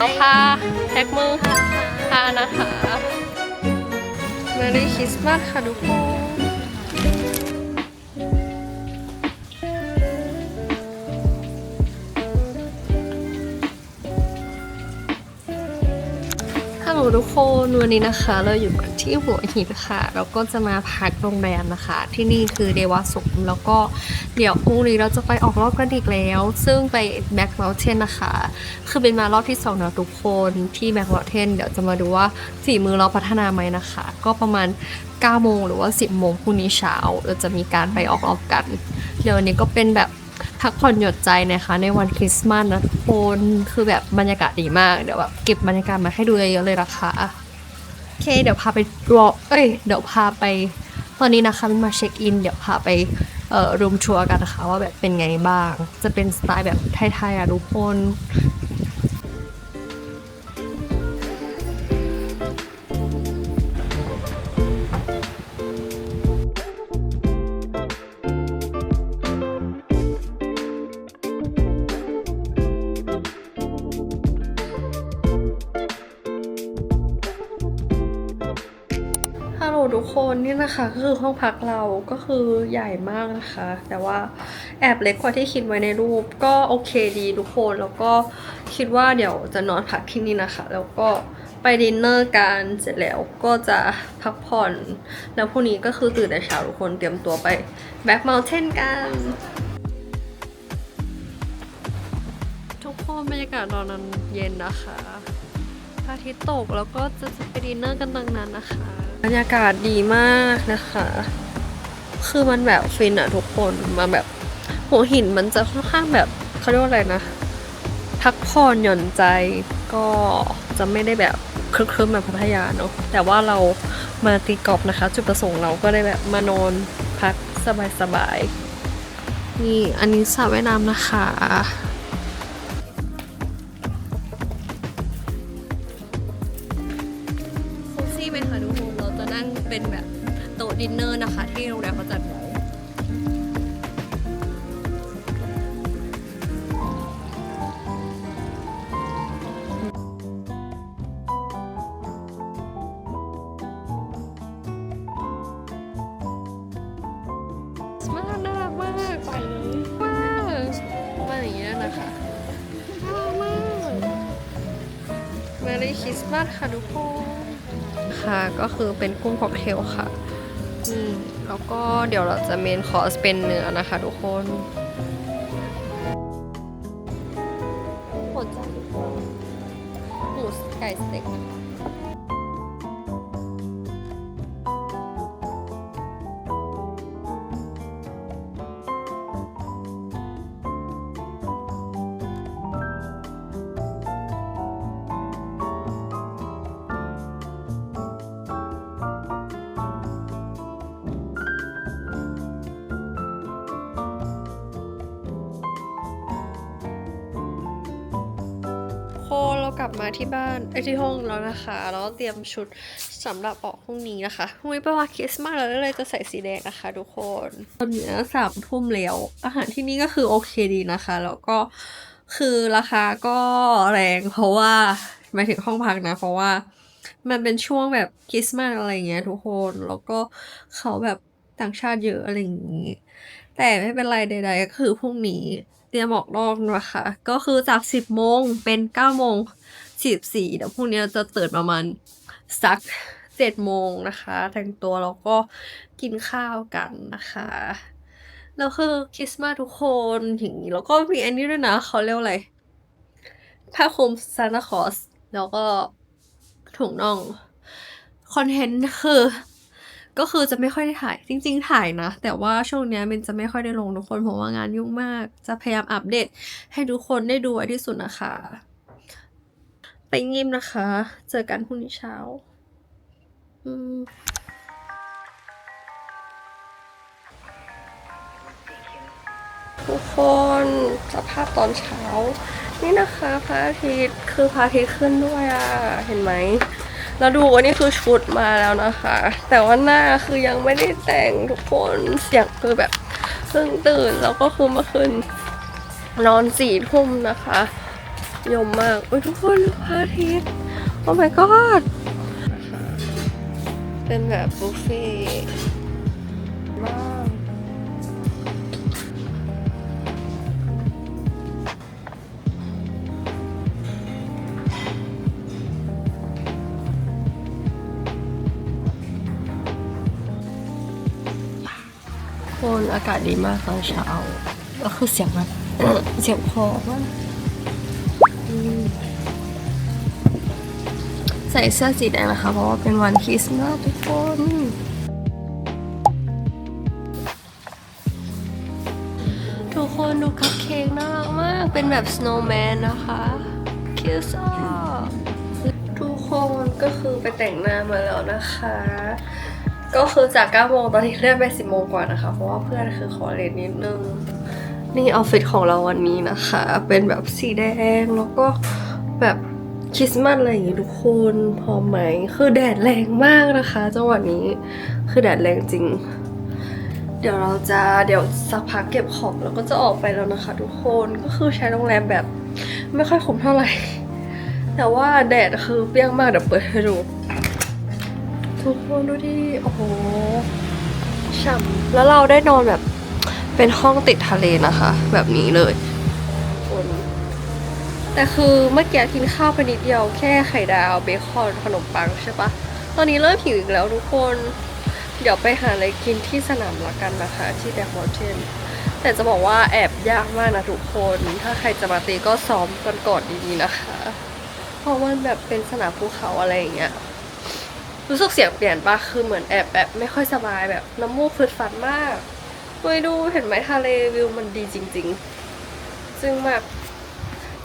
เอาพาแท็กมือพานะคะมารีคริสต์มาสค่ะทุกคน ลทุกคนวันนี้นะคะ เราอยู่กันที่หัวหินค่ะเราก็จะมาพักโรงแรมนะคะ ที่นี่คือเดวาสุขแล้วก็เดี๋ยวพรุ่งนี้เราจะไปออกรอบกันอีกแล้ว ซึ่งไปแบ็กเมลเทนนะคะ คือเป็นมารอบที่สองแล้วทุกคนที่แบ็กเมลเทนเดี๋ยวจะมาดูว่าฝีมือเราพัฒนาไหมนะคะ ก็ประมาณ9โมงหรือว่า 10โมงพรุ่งนี้เช้าเราจะมีการไปออกรอบกัน เดี๋ยววันนี้ก็เป็นแบบ พักผ่อนหยดใจนะคะ ในวันคริสต์มาสนะทุกคนคือแบบบรรยากาศดีมากเดี๋ยวแบบเก็บบรรยากาศมาให้ดูเยอะๆเลยนะคะโอเค เดี๋ยวพาไปรอเอ้ยเดี๋ยวพาไป ตอนนี้นะคะมินมาเช็คอิน เดี๋ยวพาไปเอ่อรูมทัวร์กันนะคะ ว่าแบบเป็นไงบ้าง จะเป็นสไตล์แบบไทยๆอะทุกคน ฮัลโหลทุกคนนี่นะคะก็คือห้องพักเราก็คือใหญ่มากนะคะ แต่ว่าแอบเล็กกว่าที่คิดไว้ในรูปก็โอเคดีทุกคนแล้วก็คิดว่าเดี๋ยวจะนอนพักที่นี่นะคะ แล้วก็ไปดินเนอร์กันเสร็จแล้วก็จะพักผ่อน แล้วพรุ่งนี้ก็คือตื่นแต่เช้าทุกคนเตรียมตัวไปแบ็กเมลเทนกันทุกคนบรรยากาศตอนนั้นเย็นนะคะพระอาทิตย์ตกแล้วก็จะไปดินเนอร์กันตรงนั้นนะคะ บรรยากาศดีมากนะคะ คือมันแบบฟินอะทุกคนมาแบบหัวหินมันจะค่อนข้างแบบเขาเรียกว่าอะไรนะ พักผ่อนหย่อนใจก็จะไม่ได้แบบคลึ้มๆแบบพัทยาเนาะแต่ว่าเรามาตีกอล์ฟนะคะ จุดประสงค์เราก็ได้แบบมานอนพักสบายๆนี่อันนี้สระว่ายน้ำนะคะ ดินเนอร์นะคะ ที่โรงแรมเขาจัดไว้มากน่ารักมากไปเลยมากมาอย่างนี้นะคะน่ารักมากมาในคริสต์มาสค่ะทุกคนค่ะก็คือเป็นกุ้งค็อกเทลค่ะ แล้วก็เดี๋ยวเราจะเมนคอร์สเป็นเนื้อนะคะทุกคน กลับมาที่บ้านไอที่ห้องแล้วนะคะ แล้วเตรียมชุดสำหรับออกพรุ่งนี้นะคะพรุ่งนี้เป็นวันคริสต์มาสแล้วเลยจะใส่สีแดงนะคะ ทุกคนตอนนี้สามทุ่มแล้วอาหารที่นี่ก็คือโอเคดีนะคะ แล้วก็คือราคาก็แรงเพราะว่าหมายถึงห้องพักนะ เพราะว่ามันเป็นช่วงแบบคริสต์มาสอะไรเงี้ยทุกคนแล้วก็เขาแบบต่างชาติเยอะอะไรอย่างงี้ แต่ไม่เป็นไรใดๆก็คือพรุ่งนี้เตรียมออกนอกนะคะ ก็คือจาก 10 โมงเป็น 9 โมง 44เดี๋ยวพรุ่งนี้เราจะตื่นประมาณสัก7โมงนะคะ แต่งตัวแล้วก็กินข้าวกันนะคะแล้วคือคริสต์มาสทุกคนอย่างนี้แล้วก็มีอันนี้ด้วยนะเขาเรียกอะไรผ้าคลุมซานตาคอสแล้วก็ถุงน่องคอนเทนต์คือก็คือจะไม่ค่อยได้ถ่าย จริง ๆ ถ่ายนะ แต่ว่าช่วงเนี้ยมันจะไม่ค่อยได้ลงทุกคนเพราะว่างานยุ่งมาก จะพยายามอัปเดตให้ทุกคนได้ดูไว้ที่สุดนะคะ ไปงิมนะคะ เจอกันพรุ่งนี้เช้า อืมทุกคนสภาพตอนเช้า นี่นะคะพระอาทิตย์คือพระอาทิตย์ขึ้นด้วยอะ เห็นไหมแล้วดูว่านี่คือชุดมาแล้วนะคะ แต่ว่าหน้าคือยังไม่ได้แต่งทุกคนเสียงคือแบบเพิ่งตื่นแล้วก็คือเมื่อคืนนอนสี่ทุ่มนะคะ ยมมากอุ้ยทุกคนดูพระอาทิตย์โอ้ my god เป็นแบบบุฟเฟ่มากคนอากาศดีมากตอนเช้าก็คือเสียงแบบเสียงพอมาก ใส่เสื้อสีแดงนะคะ เพราะว่าเป็นวันคริสต์มาสทุกคนทุกคนดูคัพเค้กน่ารักมาก เป็นแบบ snowman นะคะคิวซ่าทุกคนก็คือไปแต่งหน้ามาแล้วนะคะ ก็คือจาก9โมงตอนนี้เลื่อนไป 10โมงกว่านะคะ เพราะว่าเพื่อนคือขอเลทนิดนึง นี่เอาฟิตของเราวันนี้นะคะ เป็นแบบสีแดงแล้วก็แบบคริสต์มาสอะไรอย่างงี้ทุกคนพอไหม คือแดดแรงมากนะคะจังหวะนี้คือแดดแรงจริง เดี๋ยวเราจะเดี๋ยวสักพักเก็บของแล้วก็จะออกไปแล้วนะคะ ทุกคนก็คือใช้โรงแรมแบบไม่ค่อยคุ้มเท่าไหร่ แต่ว่าแดดคือเปรี้ยงมากเดี๋ยวเปิดให้ดูทุกคนดูดิโอ้โหฉ่ำแล้วเราได้นอนแบบ เป็นห้องติดทะเลนะคะ แบบนี้เลยแต่คือเมื่อกี้กินข้าวไปนิดเดียวแค่ไข่ดาวเบคอนขนมปังใช่ปะตอนนี้เริ่มหิวอีกแล้วทุกคน เดี๋ยวไปหาอะไรกินที่สนามละกันนะคะ ที่แดกมอเทนแต่จะบอกว่าแอบยากมากนะทุกคน ถ้าใครจะมาตีก็ซ้อมกันก่อนดีๆนะคะ เพราะมันแบบเป็นสนามภูเขาอะไรอย่างเงี้ย รู้สึกเสียงเปลี่ยนปะคือเหมือนแอบแบบไม่ค่อยสบายแบบน้ำมูกฟืดฟัดมาก ไปดูเห็นไหมทะเลวิวมันดีจริง ๆ ซึ่งแบบ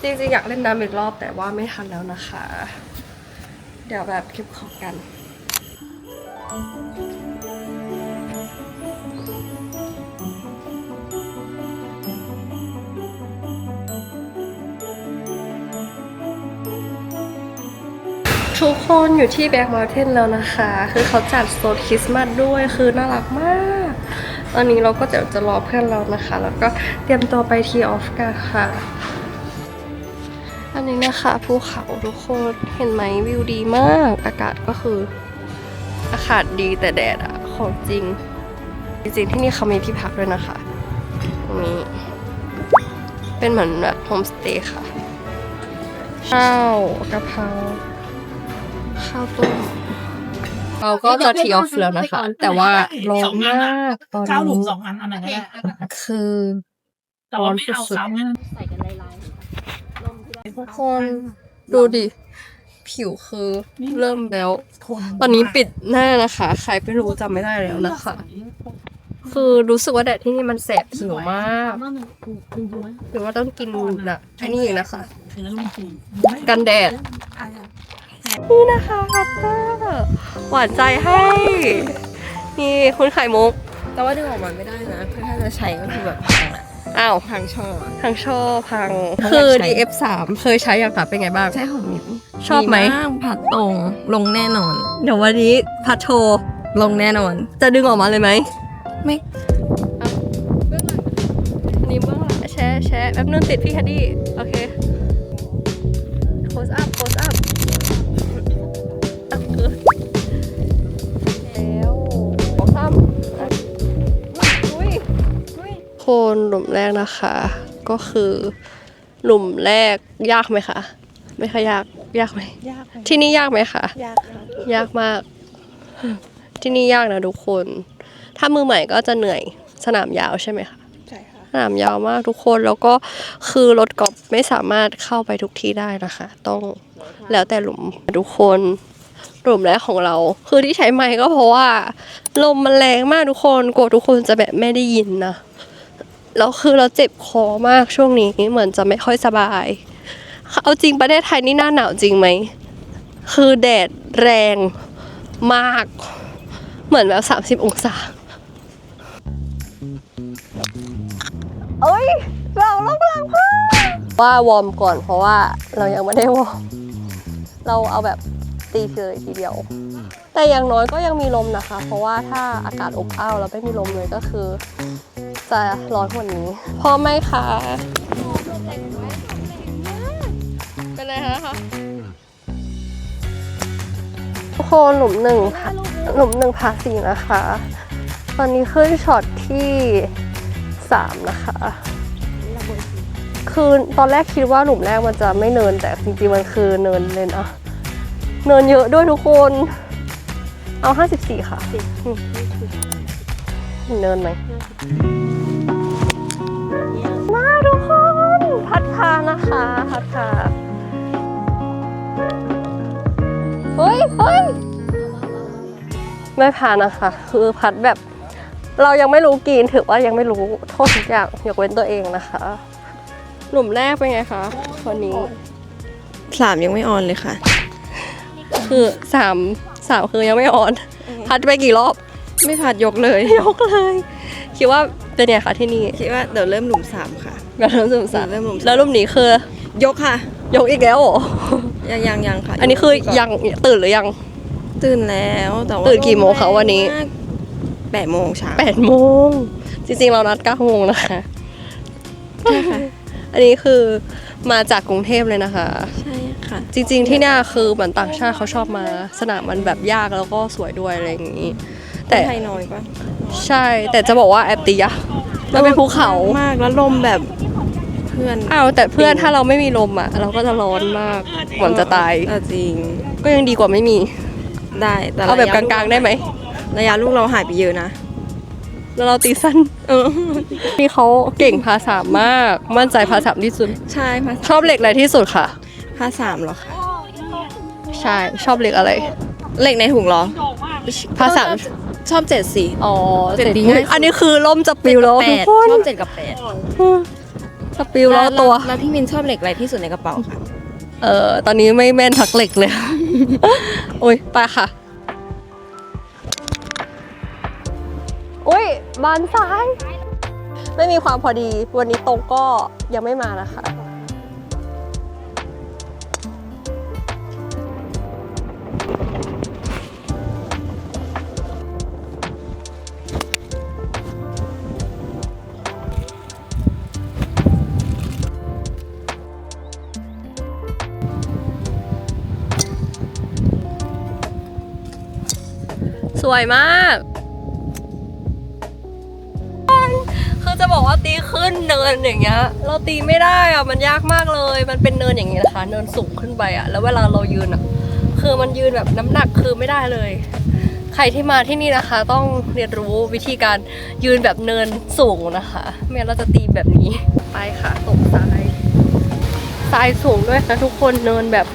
จริงๆอยากเล่นน้ำอีกรอบแต่ว่าไม่ทันแล้วนะคะ เดี๋ยวแบบเก็บของกัน ทุกคนอยู่ที่แบ็กม u เทนแล้วนะคะ คือเขาจัดโซนคริสต์มาสด้วยคือน่ารักมาก ตอนนี้เราก็จะจะรอเพื่อนเรานะคะ แล้วก็เตรียมตัวไปทีออฟกันค่ะ อันนี้นะคะภูเขาทุกคนเห็นไหมวิวดีมาก อากาศก็คือ อากาศดีแต่แดดอะของจริง จริงๆที่นี่เขามีที่พักด้วยนะคะตรงนี้เป็นเหมือนแบบโฮมสเตย์ค่ะ ข้าวกะเพราข้าวต้ม เราก็จะทีออฟแล้วนะคะ แต่ว่าร้อนมากตอนเก้าหลุมนี้สองอันอันไหนก็ได้คือแต่ว่าไม่เอาสุดๆ ซ้ำงั้นทุกคนดูดิ ผิวคือเริ่มแล้ว ตอนนี้ปิดหน้านะคะ ใครไม่รู้จำไม่ได้แล้วนะคะ คือรู้สึกว่าแดดที่นี่มันแสบผิวมากหรือว่าต้องกินนะอันนี้อีกนะคะกันแดด นี่นะคะพัตเตอร์หวานใจให้ นี่คุณไข่มุก แต่ว่าดึงออกมาไม่ได้นะคือถ้าจะใช้ก็คือแบบอ้าวทางช่อทางชอบพังเขาอยากคือใช้ DF3 เคยใช้ยังคะเป็นไงบ้าง ใช้ของมิวชอบไหมดีากผัดตรงลงแน่นอน เดี๋ยววันนี้พัดโชว์ลงแน่นอน จะดึงออกมาเลยไหมไม่อันนี้เบื้องหลังแชร์แชร์แป๊บนึงติดพี่แคดดี้ โอเค คนหลุมแรกนะคะ ก็คือหลุมแรกยากไหมคะไม่ค่อยยากยากไหมยากที่นี่ยากไหมคะยากครับยากมาก ที่นี่ยากนะทุกคน ถ้ามือใหม่ก็จะเหนื่อยสนามยาวใช่ไหมคะใช่ค่ะสนามยาวมากทุกคนแล้วก็คือรถกอล์ฟไม่สามารถเข้าไปทุกที่ได้นะคะ ต้องแล้วแต่หลุมทุกคนหลุมแรกของเรา คือที่ใช้ไมค์ก็เพราะว่า ลมมันแรงมากทุกคนกลัวทุกคนจะแบบไม่ได้ยินนะ แล้วคือเราเจ็บคอมากช่วงนี้เหมือนจะไม่ค่อยสบาย เอาจริงประเทศไทยนี่หน้าหนาวจริงไหม คือแดดแรงมาก เหมือนแบบ 30 องศาเอ้ย เราลงพลังพึ่งว่าวอร์มก่อนเพราะว่าเรายังไม่ได้วอร์ม เราเอาแบบ ตีเพีเลยทีเดียว แต่อย่างน้อยก็ยังมีลมนะคะ เพราะว่าถ้าอากาศอบอ้าวแล้วไม่มีลมเลยก็คือ จะร้อนกว่านี้พร้อมไหมคะคะทุกคนหลุมหนึ่งหลุมหนึ่งพาสีนะคะ ตอนนี้ขึ้นช็อตที่สามนะคะคือตอนแรกคิดว่าหลุมแรกมันจะไม่เนินแต่จริงๆมันคือเนินเลยนะ เนินเยอะด้วยทุกคน เอา 54 ค่ะเนินไหมมาทุกคน พัดพานะคะ พัดพาเฮ้ยเฮ้ยไม่พานะคะ คือพัดแบบเรายังไม่รู้กรีนถือว่ายังไม่รู้โทษทุกอย่างยกเว้นตัวเองนะคะหลุมแรกเป็นไงคะวันนี้สามยังไม่ออนเลยค่ะ คือสามสามคือยังไม่ออน พัดไปกี่รอบ ไม่ผัดยกเลย ยกเลย คิดว่าเป็นไงคะที่นี่คิดว่าเดี๋ยวเริ่มหลุมสามค่ะ แบบเริ่มสุ่มสามเริ่มหลุมสาม แล้วรูปนี้คือยกค่ะ ยกอีกแล้วเหรอยังยังยังค่ะอันนี้คือยังตื่นหรือยัง ตื่นแล้วแต่ว่าตื่นกี่โมงคะวันนี้ แปดโมงเช้าแปดโมงจริงๆเรานัดเก้าโมงนะคะ ใช่ค่ะ อันนี้คือ มาจากกรุงเทพเลยนะคะ ใช่ค่ะ จริงๆที่เนี่ยคือเหมือนต่างชาติเขาชอบมา สนามมันแบบยากแล้วก็สวยด้วยอะไรอย่างนี้ แต่ไทยน้อยปะใช่ แต่จะบอกว่าแอบตียะมันเป็นภูเขามากแล้วลมแบบเพื่อนอ้าวแต่เพื่อนถ้าเราไม่มีลมอะ เราก็จะร้อนมากเหมือนจะตายเออจริง ก็ยังดีกว่าไม่มีได้แต่เอาแบบกระยะลางๆได้ไหมระยะลูกเราหายไปเยอะนะ แล้วเราตีสั้น เออนี่เขาเก่งภาษามาก มั่นใจภาษามที่สุด ใช่ภาชอบเหล็กอะไรที่สุดค่ะภาสามเหรอคะใช่ชอบเหล็กอะไร เหล็กในถุงเหรอภาษามชอบเจ็ดสี่อ๋อเจ็ดดีง่ายสุดอันนี้คือล่มจะปิวแล้วแปทุกดคนชอบเจ็ดกับแปดจะปิวแล้วตัวแล้วพี่มินชอบเหล็กอะไรที่สุดในกระเป๋าค่ะเออตอนนี้ไม่แม่นทักเหล็กเลย โอ้ยไปค่ะ อุ้ย บานซ้าย ไม่มีความพอดี วันนี้ตรงก็ยังไม่มานะคะ สวยมาก บอกว่าตีขึ้นเนินอย่างเงี้ย เราตีไม่ได้อะมันยากมากเลย มันเป็นเนินอย่างนี้ยนะคะ เนินสูงขึ้นไปอะแล้วเวลาเรายืนอะคือมันยืนแบบน้ำหนักคือไม่ได้เลย ใครที่มาที่นี่นะคะ ต้องเรียนรู้วิธีการยืนแบบเนินสูงนะคะไม่งั้นเราจะตีแบบนี้ไปค่ะตกทรายทรายสูงด้วยนะทุกคนเนินแบบ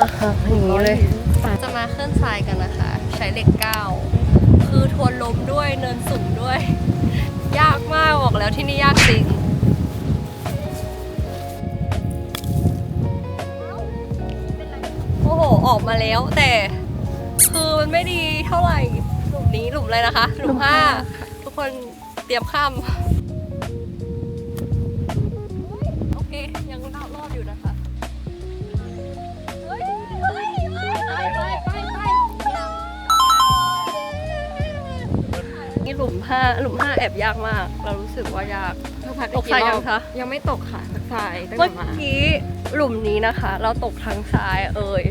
อ่าฮะอย่างนี้เลยจะมาเคลื่อนทรายกันนะคะ ใช้เหล็กเก้าคือทวนลมด้วยเนินสูงด้วย ยากมากบอกแล้วที่นี่ยากจริง โอ้โห ออกมาแล้วแต่ คือมันไม่ดีเท่าไหร่ หลุมนี้หลุมอะไรนะคะ หลุมห้า ทุกคนเตรียมข้าม มห้าหลุมห้าแอบยากมาก เรารู้สึกว่ายากตกทรายยังคะยังไม่ตกค่ะทักทายตั้งเมื่แต่อมากี้หลุมนี้นะคะ เราตกทางซ้ายเอ่ย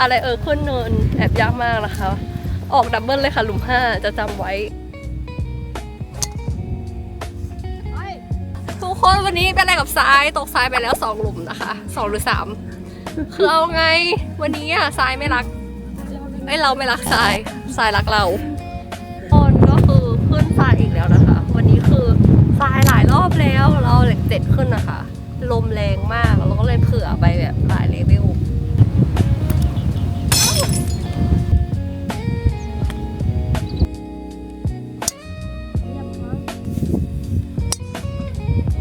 อะไรเอ่ยขึ้นเนินแอบยากมากนะคะ ออกดับเบิลเลยค่ะหลุมห้าจะจำไว้ ทุกคนวันนี้เป็นอะไรกับทรายตกทรายไปแล้วสองหลุมนะคะสองหรือสามคือเอาไงวันนี้อะทรายไม่รักไอยเราไม่รักทรายทรายรักเรา แล้วเราเหล็กเจ็ดขึ้นนะคะ ลมแรงมากเราก็เลยเผื่อไปแบบหลายเลเวล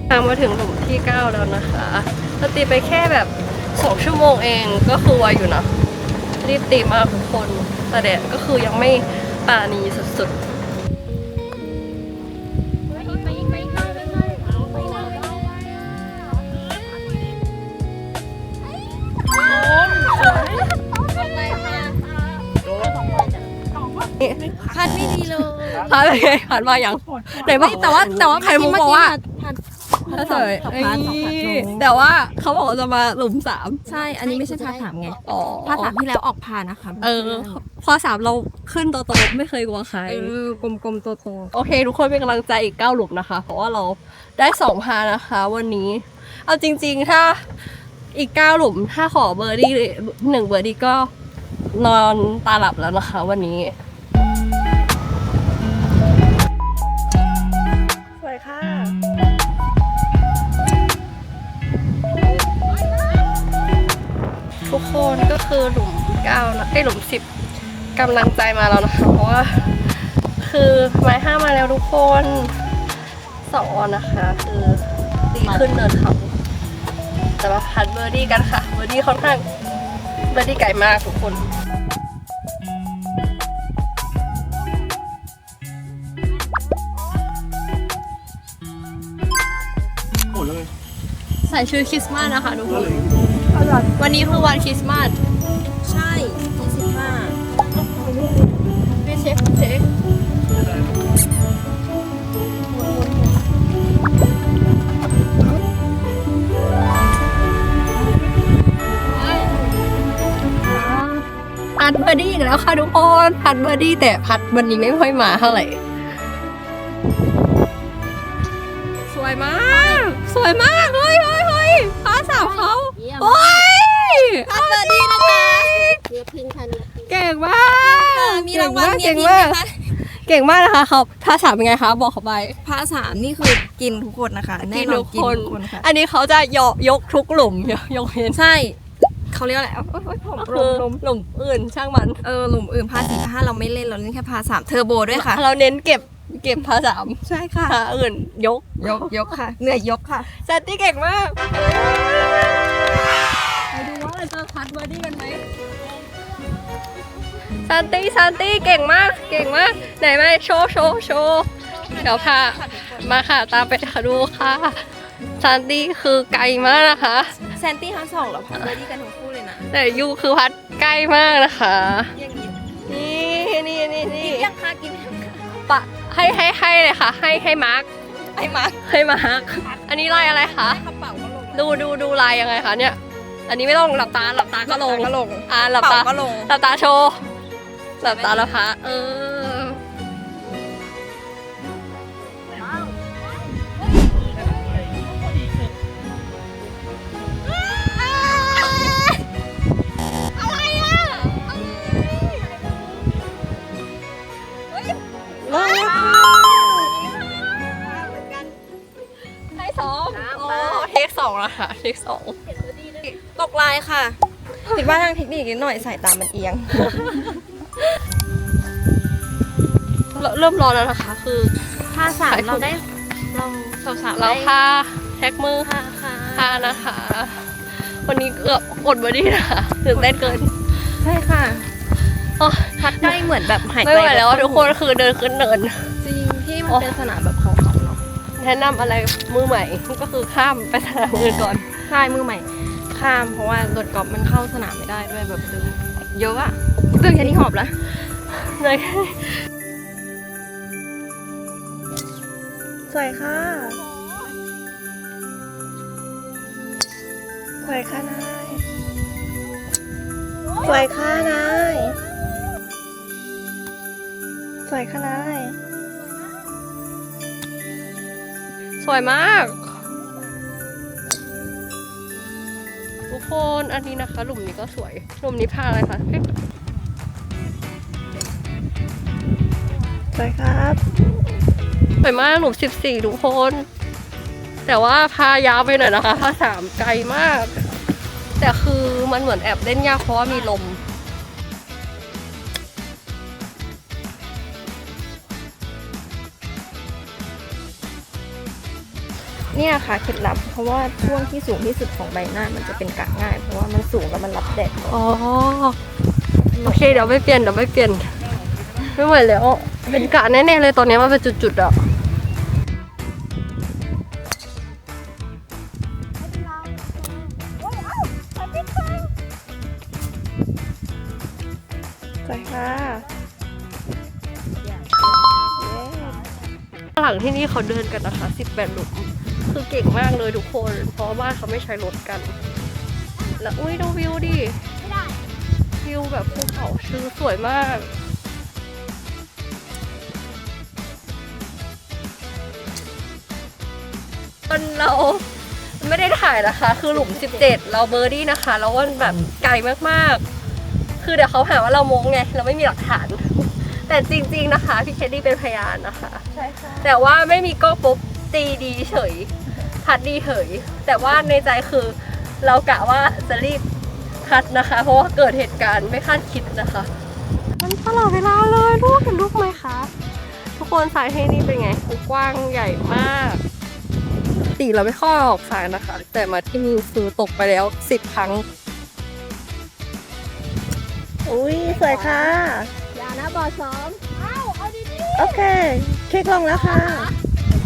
ทางมาถึงหลุมที่ 9 แล้วนะคะเราตีไปแค่แบบ 2 ชั่วโมงเองก็คือไวอยู่นะ รีบตีมากทุกคน แต่แดดก็คือยังไม่ป่านี้สุดๆ ดีเลยผ่านไปไงผ่านมาอย่างไหนบอกแต่ว่าแต่ว่าใครมุกบอกว่าพัดพัดถ้าสวยสองพาร์ทสองพาร์ทลงแต่ว่าเขาบอกว่าจะมาหลุมสามใช่ อันนี้ไม่ใช่พาสามไงอ๋อพาสามที่แล้วออกพานะคะ เออ พอสามเราขึ้นโตโตๆไม่เคยกลัวใครเออกลมๆโตโอเค ทุกคนเป็นกำลังใจอีกเก้าหลุมนะคะ เพราะว่าเราได้สองพานะคะ วันนี้ เอาจริง ๆ ถ้าอีกเก้าหลุมถ้าขอเบอร์ดี้หนึ่งเบอร์ดี้ก็นอนตาหลับแล้วนะคะ วันนี้ ทุกคนก็คือหลุมเก้านะไอ้หลุมสิบกำลังใจมาแล้วนะคะเพราะว่า คือไม้ห้ามาแล้วทุกคนสองออนนะคะ คือดีขึ้นเนินเขาแต่ว่าพัดเบอร์ดี้กันค่ะเบอร์ดี้ค่อนข้างเบอร์ดี้ไกลมากทุกคน ส่ชุดคริสต์มาสนะคะทุกคนวันนี้คือวันคริสต์มาสใช่ยี่สิบห้าไปเช็คเช็คพัดเบอร์ดี้อีกแล้วค่ะทุกคนพัดเบอร์ดี้แต่พัดวันนี้ไม่ค่อยมาเท่าไหร่สวยมาก สวยมากเฮ้ยเฮ้ยเฮ้ยฟ้า สาวเขาโอ้ยพัดเบอร์ดี้นะคะเนื้อพิงค่ะเนื้อพิงเก่งมากมีรางวัลเก่งเนีมายกพิงนะคะเก่งมากนะคะเขาภาษาเป็นไงคะบอกเขาไปพาสามนี่คือกินทุกคนนะคะแน่นอนกินทุกคนค่ะอันนี้เขาจะยกยกทุกหลุมยกยกเว้นใช่เขาเรียกอะไรเอ้ยเอ้ยผมก็ลคือมลมหลุมอื่นช่างมันเออหลุมอื่นพาสี่พาห้าเราไม่เล่นเราเล่นแค่พาสามเทอร์โบด้วยค่ะ เราเน้นเก็บเก็บภาษาใช่ค่ะภาอื่นยกยกยกค่ะเหนื่อยยกค่ะแซตตี้เก่งมากไปดูว่า เราจะพัดเบอร์ดี้กันไหมซันตี้ซันตี้เก่งมาก เก่งมาก ไหนมาโชว์โชว์โชว์เดี๋ยวพามาค่ะตามไปค่ะดูค่ะซันตี้คือไกลมากนะคะแซนตี้ทั้งสองเราพัดเบอร์ดี้กันทั้งคู่เลยนะแต่ยูคือพัดใกล้มากนะคะยังกินนี่นี่นี่นี่ยังค่ะกินยังค่ะปะให้ให้ให้เลยค่ะ ให้ให้มาร์คไอ้มาร์คให้มาร์คอันนี้ลายอะไรคะกระเป๋าก็ลงดูดูดูลายยังไงคะเนี่ย อันนี้ไม่ต้องหลับตาหลับตาก็ลงก็ลงอ่าหลับเป๋าตาก็ลงหลับตาโชว์หลับตาแล้วพะเอออะไรอะให้สองโอ้เทคสองแล้วค่ะเทคสอง ตกลายค่ะผิดว่าทางเทคนิคนิดหน่อยสายตามันเอียง เริ่มร้อนแล้วนะคะ คือผ้าสามเราได้เราสาวๆเราได้พาแท็กมือผ้าค่ะพานะคะ วันนี้เกือบอดบอดี้นะคะตื่นเต้นเกินใช่ค่ะโอ้พัดได้เหมือนแบบหายใจไม่ไหวแล้วอะทุกคนคือเดินขึ้นเนิน จริงที่มันเป็นสนามแบบเขาๆเนาะแนะนำอะไรมือใหม่ก็คือข้ามไปสนามอื่นก่อน ใช่มือใหม่ ข้ามเพราะว่ารถกอล์ฟมันเข้าสนามไม่ได้ด้วยแบบดึงเยอะอะดึงแค่นี้หอบแล้วเลยสวยค่ะสวยค่ะนายสวยค่ะนายสวยค่ะนายสวยมาก ทุกคนอันนี้นะคะ หลุมนี้ก็สวย หลุมนี้พาอะไรคะเอ๊ะสวยครับสวยมากหลุมสิบสี่ทุกคน แต่ว่าพายาวไปหน่อยนะคะพาสามไกลมาก แต่คือมันเหมือนแอบเล่นยากเพราะว่ามีลม เนี่ยค่ะเคล็ดลับเพราะว่าช่วงที่สูงที่สุดของใบหน้ามันจะเป็นกะง่าย เพราะว่ามันสูงแล้วมันรับแดดอ๋อโอเคเดี๋ยวไม่เปลี่ยนเดี๋ยวไม่เปลี่ยนไม่ไหวแล้วเป็นกะแน่ๆเลยตอนนี้มันเป็นจุดๆอะสวยค่ะหลังที่นี่เขาเดินกันนะคะ 18 หลุม คือคือเก่งมากเลยทุกคน เพราะว่าบ้านเขาไม่ใช้รถกัน แล้วอุ้ยดูวิวดิไม่ได้วิวแบบภูเขาชื่อสวยมากตอนเราไม่ได้ถ่ายนะคะ คือหลุม 17 เราเบอร์ดี้นะคะ แล้ววันแบบไกลมากๆ คือเดี๋ยวเขาหาว่าเราโม้งไง เราไม่มีหลักฐาน แต่จริง ๆนะคะ พี่เคดดี้เป็นพยานนะคะ ใช่ค่ะ แต่ว่าไม่มีก็ปุ๊บตีดีเฉย พัดดีเฉยแต่ว่าในใจคือเรากะว่าจะรีบพัดนะคะ เพราะว่าเกิดเหตุการณ์ไม่คาดคิดนะคะมันตลอดเวลาเลยลูกเห็นลูกไหมคะ ทุกคนสายให้นี่เป็นไงกว้างใหญ่มากตีเราไม่ค่อยออกสายนะคะ แต่มาที่นี่คือตกไปแล้วสิบครั้ง อุ้ยสวยค่ะ อย่านะบอซ้อมอ้าวเอาดีโอเคคลิกลงแล้วค่ะ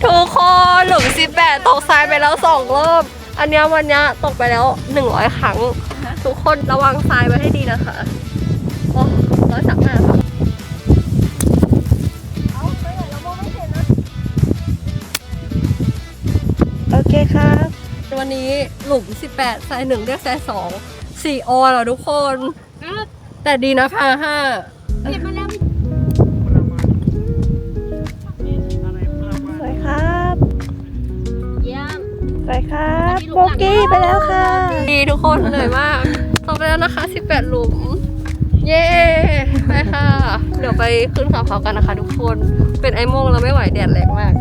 ทุกคนหลุมสิบแปดตกทรายไปแล้วสองรอบ อันเนี้ยวันเนี้ยตกไปแล้วหนึ่งร้อยครั้ง ทุกคนระวังทรายไว้ให้ดีนะคะโอ้ร้อยสามห้าค่ะๆเอาไปไหนเรามองไม่เห็นนะโอเคครับ วันนี้หลุมสิบแปดทรายหนึ่งเรียกทรายสองสี่ออเหรอทุกคน แต่ดีนะพาห้าเห็นม มสวยครับอันนี้หลุโบมหลังกี้ไปแล้วค่ะดีทุกคนเหนื่อยมากตกไปแล้วนะคะสิบแปดหลุม เย้ไปค่ะ เดี๋ยวไปขึ้นเขาเขากันนะคะ ทุกคนเป็นไอโมงแล้วไม่ไหวแดดแรงมาก